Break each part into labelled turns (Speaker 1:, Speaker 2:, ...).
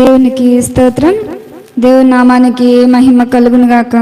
Speaker 1: దేవునికి స్తోత్రం. దేవుని నామానికి మహిమ కలుగునుగాక.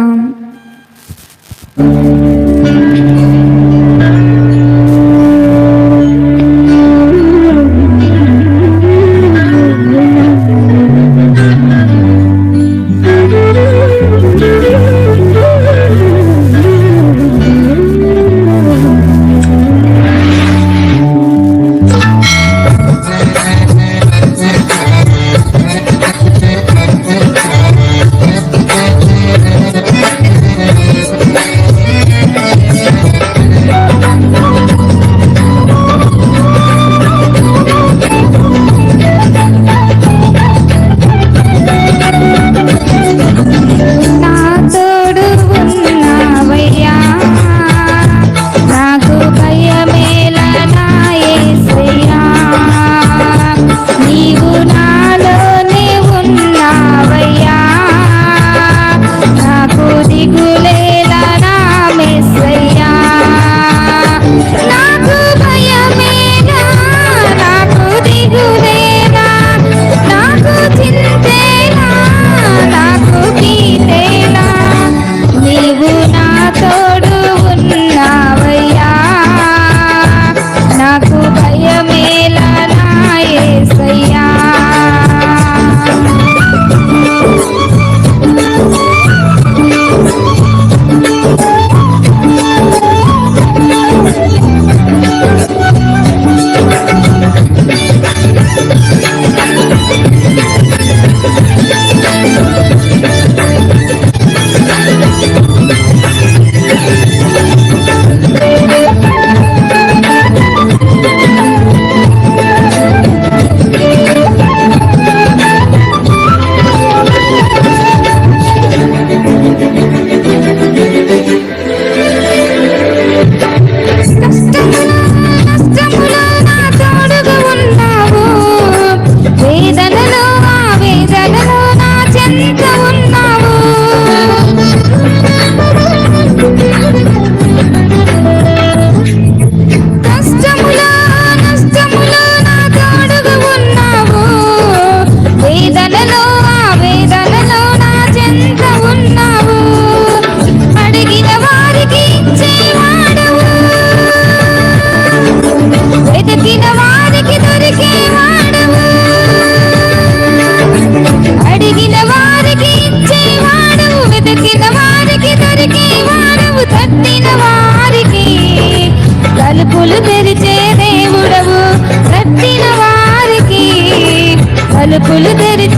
Speaker 1: తలుపులు తెరిచే దేవుడవు. తట్టిన వారికి తలుపులు తెరిచే